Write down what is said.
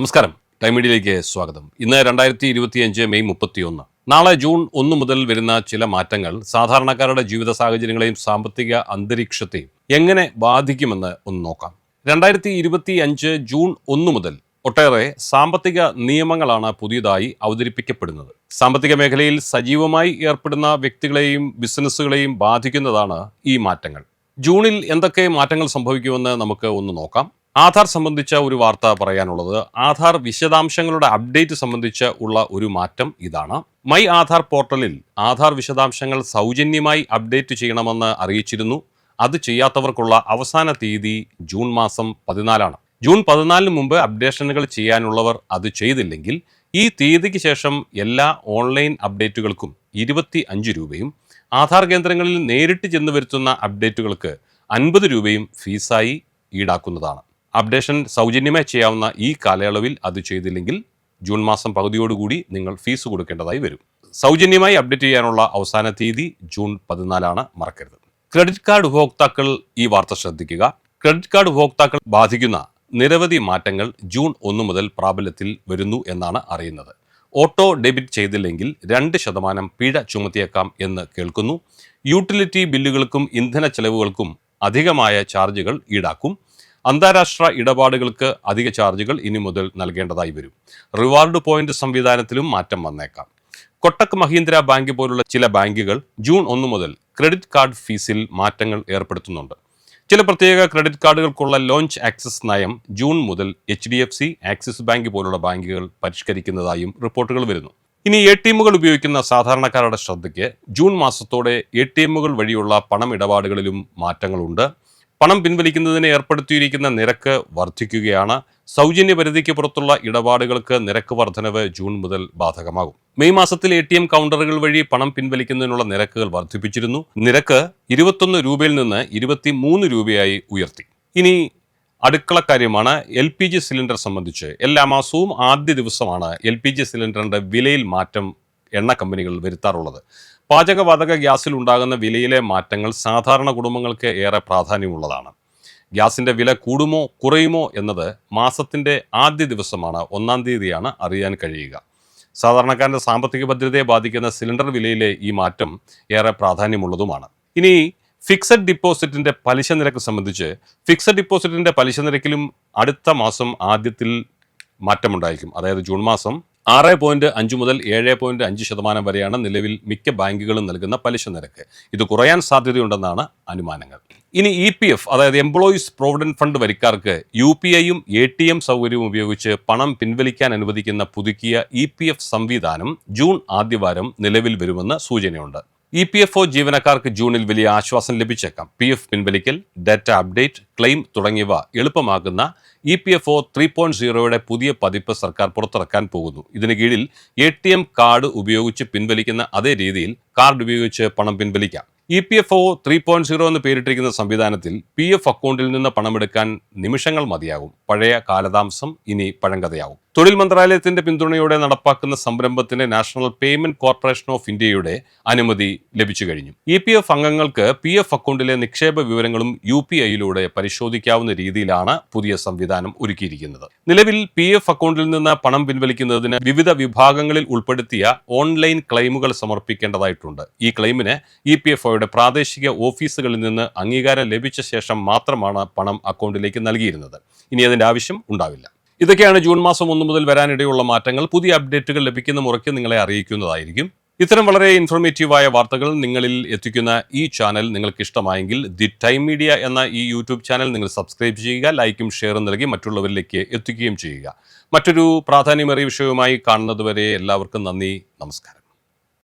നമസ്കാരം. ടൈം മീഡിയയിലേക്ക് സ്വാഗതം. ഇന്ന് രണ്ടായിരത്തി ഇരുപത്തിയഞ്ച് മെയ് മുപ്പത്തിയൊന്ന്. നാളെ ജൂൺ ഒന്ന് മുതൽ വരുന്ന ചില മാറ്റങ്ങൾ സാധാരണക്കാരുടെ ജീവിത സാഹചര്യങ്ങളെയും സാമ്പത്തിക അന്തരീക്ഷത്തെയും എങ്ങനെ ബാധിക്കുമെന്ന് ഒന്ന് നോക്കാം. രണ്ടായിരത്തി ഇരുപത്തി അഞ്ച് ജൂൺ ഒന്ന് മുതൽ ഒട്ടേറെ സാമ്പത്തിക നിയമങ്ങളാണ് പുതിയതായി അവതരിപ്പിക്കപ്പെടുന്നത്. സാമ്പത്തിക മേഖലയിൽ സജീവമായി ഏർപ്പെടുന്ന വ്യക്തികളെയും ബിസിനസ്സുകളെയും ബാധിക്കുന്നതാണ് ഈ മാറ്റങ്ങൾ. ജൂണിൽ എന്തൊക്കെ മാറ്റങ്ങൾ സംഭവിക്കുമെന്ന് നമുക്ക് ഒന്ന് നോക്കാം. ആധാർ സംബന്ധിച്ച ഒരു വാർത്ത പറയാനുള്ളത്. ആധാർ വിശദാംശങ്ങളുടെ അപ്ഡേറ്റ് സംബന്ധിച്ച് ഉള്ള ഒരു മാറ്റം ഇതാണ്. മൈ ആധാർ പോർട്ടലിൽ ആധാർ വിശദാംശങ്ങൾ സൗജന്യമായി അപ്ഡേറ്റ് ചെയ്യണമെന്ന് അറിയിച്ചിരുന്നു. അത് ചെയ്യാത്തവർക്കുള്ള അവസാന തീയതി ജൂൺ മാസം പതിനാലാണ്. ജൂൺ പതിനാലിന് മുമ്പ് അപ്ഡേഷനുകൾ ചെയ്യാനുള്ളവർ അത് ചെയ്തില്ലെങ്കിൽ ഈ തീയതിക്ക് ശേഷം എല്ലാ ഓൺലൈൻ അപ്ഡേറ്റുകൾക്കും ഇരുപത്തി അഞ്ച് രൂപയും ആധാർ കേന്ദ്രങ്ങളിൽ നേരിട്ട് ചെന്ന് വരുത്തുന്ന അപ്ഡേറ്റുകൾക്ക് അൻപത് രൂപയും ഫീസായി ഈടാക്കുന്നതാണ്. അപ്ഡേഷൻ സൗജന്യമായി ചെയ്യാവുന്ന ഈ കാലയളവിൽ അത് ചെയ്തില്ലെങ്കിൽ ജൂൺ മാസം പകുതിയോടുകൂടി നിങ്ങൾ ഫീസ് കൊടുക്കേണ്ടതായി വരും. സൗജന്യമായി അപ്ഡേറ്റ് ചെയ്യാനുള്ള അവസാന തീയതി ജൂൺ പതിനാലാണ്. മറക്കരുത്. ക്രെഡിറ്റ് കാർഡ് ഉപഭോക്താക്കൾ ഈ വാർത്ത ശ്രദ്ധിക്കുക. ക്രെഡിറ്റ് കാർഡ് ഉപഭോക്താക്കൾ ബാധിക്കുന്ന നിരവധി മാറ്റങ്ങൾ ജൂൺ ഒന്ന് മുതൽ പ്രാബല്യത്തിൽ വരുന്നു എന്നാണ് അറിയുന്നത്. ഓട്ടോ ഡെബിറ്റ് ചെയ്തില്ലെങ്കിൽ രണ്ട് ശതമാനം പിഴ ചുമത്തിയേക്കാം എന്ന് കേൾക്കുന്നു. യൂട്ടിലിറ്റി ബില്ലുകൾക്കും ഇന്ധന ചെലവുകൾക്കും അധികമായ ചാർജുകൾ ഈടാക്കും. അന്താരാഷ്ട്ര ഇടപാടുകൾക്ക് അധിക ചാർജുകൾ ഇനി മുതൽ നൽകേണ്ടതായി വരും. റിവാർഡ് പോയിന്റ് സംവിധാനത്തിലും മാറ്റം വന്നേക്കാം. കൊട്ടക് മഹീന്ദ്ര ബാങ്ക് പോലുള്ള ചില ബാങ്കുകൾ ജൂൺ ഒന്ന് മുതൽ ക്രെഡിറ്റ് കാർഡ് ഫീസിൽ മാറ്റങ്ങൾ ഏർപ്പെടുത്തുന്നുണ്ട്. ചില പ്രത്യേക ക്രെഡിറ്റ് കാർഡുകൾക്കുള്ള ലോഞ്ച് ആക്സസ് നയം ജൂൺ മുതൽ H D F C Axis Bank പോലുള്ള ബാങ്കുകൾ പരിഷ്കരിക്കുന്നതായും റിപ്പോർട്ടുകൾ വരുന്നു. ഇനി എ ടി എമ്മുകൾ ഉപയോഗിക്കുന്ന സാധാരണക്കാരുടെ ശ്രദ്ധയ്ക്ക് ജൂൺ മാസത്തോടെ എ ടി എമ്മുകൾ വഴിയുള്ള പണം ഇടപാടുകളിലും മാറ്റങ്ങളുണ്ട്. പണം പിൻവലിക്കുന്നതിന് ഏർപ്പെടുത്തിയിരിക്കുന്ന നിരക്ക് വർദ്ധിക്കുകയാണ്. സൗജന്യ പരിധിക്ക് പുറത്തുള്ള ഇടപാടുകൾക്ക് നിരക്ക് വർധനവ് ജൂൺ മുതൽ ബാധകമാകും. മെയ് മാസത്തിൽ എ ടി എം കൗണ്ടറുകൾ വഴി പണം പിൻവലിക്കുന്നതിനുള്ള നിരക്കുകൾ വർദ്ധിപ്പിച്ചിരുന്നു. നിരക്ക് ഇരുപത്തൊന്ന് രൂപയിൽ നിന്ന് ഇരുപത്തി മൂന്ന് രൂപയായി ഉയർത്തി. ഇനി അടുക്കള കാര്യമാണ്. എൽ പി ജി സിലിണ്ടർ സംബന്ധിച്ച് എല്ലാ മാസവും ആദ്യ ദിവസമാണ് എൽ പി ജി സിലിണ്ടറിന്റെ വിലയിൽ മാറ്റം എണ്ണ കമ്പനികൾ വരുത്താറുള്ളത്. പാചകവാതക ഗ്യാസിൽ ഉണ്ടാകുന്ന വിലയിലെ മാറ്റങ്ങൾ സാധാരണ കുടുംബങ്ങൾക്ക് ഏറെ പ്രാധാന്യമുള്ളതാണ്. ഗ്യാസിന്റെ വില കൂടുമോ കുറയുമോ എന്നത് മാസത്തിന്റെ ആദ്യ ദിവസമാണ് ഒന്നാം തീയതിയാണ് അറിയാൻ കഴിയുക. സാധാരണക്കാരന്റെ സാമ്പത്തിക ഭദ്രതയെ ബാധിക്കുന്ന സിലിണ്ടർ വിലയിലെ ഈ മാറ്റം ഏറെ പ്രാധാന്യമുള്ളതുമാണ്. ഇനി ഫിക്സഡ് ഡിപ്പോസിറ്റിന്റെ പലിശ നിരക്ക് സംബന്ധിച്ച് ഫിക്സഡ് ഡിപ്പോസിറ്റിന്റെ പലിശ നിരക്കിലും അടുത്ത മാസം ആദ്യത്തിൽ മാറ്റമുണ്ടായിരിക്കും. അതായത് ജൂൺ മാസം ആറ് പോയിന്റ് അഞ്ച് മുതൽ ഏഴ് പോയിന്റ് അഞ്ച് ശതമാനം വരെയാണ് നിലവിൽ മിക്ക ബാങ്കുകളും നൽകുന്ന പലിശ നിരക്ക്. ഇത് കുറയാൻ സാധ്യതയുണ്ടെന്നാണ് അനുമാനങ്ങൾ. ഇനി ഇ പി എഫ് അതായത് എംപ്ലോയീസ് പ്രോവിഡന്റ് ഫണ്ട് വരിക്കാർക്ക് യു പി ഐയും എ ടി എം സൗകര്യവും ഉപയോഗിച്ച് പണം പിൻവലിക്കാൻ അനുവദിക്കുന്ന പുതുക്കിയ ഇ പി എഫ് സംവിധാനം ജൂൺ ആദ്യവാരം നിലവിൽ വരുമെന്ന് സൂചനയുണ്ട്. ഇ പി എഫ് ഒ ജീവനക്കാർക്ക് ജൂണിൽ വലിയ ആശ്വാസം ലഭിച്ചേക്കാം. പി എഫ് പിൻവലിക്കൽ ഡാറ്റ അപ്ഡേറ്റ് ക്ലെയിം തുടങ്ങിയവ എളുപ്പമാക്കുന്ന E P F O three point സീറോയുടെ പുതിയ പതിപ്പ് സർക്കാർ പുറത്തിറക്കാൻ പോകുന്നു. ഇതിന് കീഴിൽ എ ടി എം കാർഡ് ഉപയോഗിച്ച് പിൻവലിക്കുന്ന അതേ രീതിയിൽ കാർഡ് ഉപയോഗിച്ച് പണം പിൻവലിക്കാം. E P F O three point zero എന്ന് പേരിട്ടിരിക്കുന്ന സംവിധാനത്തിൽ പി എഫ് അക്കൗണ്ടിൽ നിന്ന് പണമെടുക്കാൻ നിമിഷങ്ങൾ മതിയാകും. പഴയ കാലതാമസം ഇനി പഴങ്കഥയാകും തൊഴിൽ മന്ത്രാലയത്തിന്റെ പിന്തുണയോടെ നടപ്പാക്കുന്ന സംരംഭത്തിന് നാഷണൽ പേയ്മെന്റ് കോർപ്പറേഷൻ ഓഫ് ഇന്ത്യയുടെ അനുമതി ലഭിച്ചു കഴിഞ്ഞു. ഇ പി എഫ് അംഗങ്ങൾക്ക് പി എഫ് അക്കൗണ്ടിലെ നിക്ഷേപ വിവരങ്ങളും യു പി ഐയിലൂടെ പരിശോധിക്കാവുന്ന രീതിയിലാണ് പുതിയ സംവിധാനം ഒരുക്കിയിരിക്കുന്നത്. നിലവിൽ പി എഫ് അക്കൗണ്ടിൽ നിന്ന് പണം പിൻവലിക്കുന്നതിന് വിവിധ വിഭാഗങ്ങളിൽ ഉൾപ്പെടുത്തിയ ഓൺലൈൻ ക്ലെയിമുകൾ സമർപ്പിക്കേണ്ടതായിട്ടുണ്ട്. ഈ ക്ലെയിമിന് ഇ പി എഫ് ഒയുടെ പ്രാദേശിക ഓഫീസുകളിൽ നിന്ന് അംഗീകാരം ലഭിച്ച ശേഷം മാത്രമാണ് പണം അക്കൗണ്ടിലേക്ക് നൽകിയിരുന്നത്. ഇനി അതിന്റെ ആവശ്യം ഉണ്ടാവില്ല. ഇതൊക്കെയാണ് ജൂൺ മാസം ഒന്ന് മുതൽ വരാനിടയുള്ള മാറ്റങ്ങൾ. പുതിയ അപ്ഡേറ്റുകൾ ലഭിക്കുന്ന മുറയ്ക്ക് നിങ്ങളെ അറിയിക്കുന്നതായിരിക്കും. ഇത്തരം വളരെ ഇൻഫോർമേറ്റീവായ വാർത്തകൾ നിങ്ങളിൽ എത്തിക്കുന്ന ഈ ചാനൽ നിങ്ങൾക്ക് ഇഷ്ടമായെങ്കിൽ ദി ടൈം മീഡിയ എന്ന ഈ യൂട്യൂബ് ചാനൽ നിങ്ങൾ സബ്സ്ക്രൈബ് ചെയ്യുക ലൈക്കും ഷെയറും നൽകി മറ്റുള്ളവരിലേക്ക് എത്തിക്കുകയും ചെയ്യുക. മറ്റൊരു പ്രാധാന്യമേറിയ വിഷയവുമായി കാണുന്നതുവരെ എല്ലാവർക്കും നന്ദി നമസ്കാരം.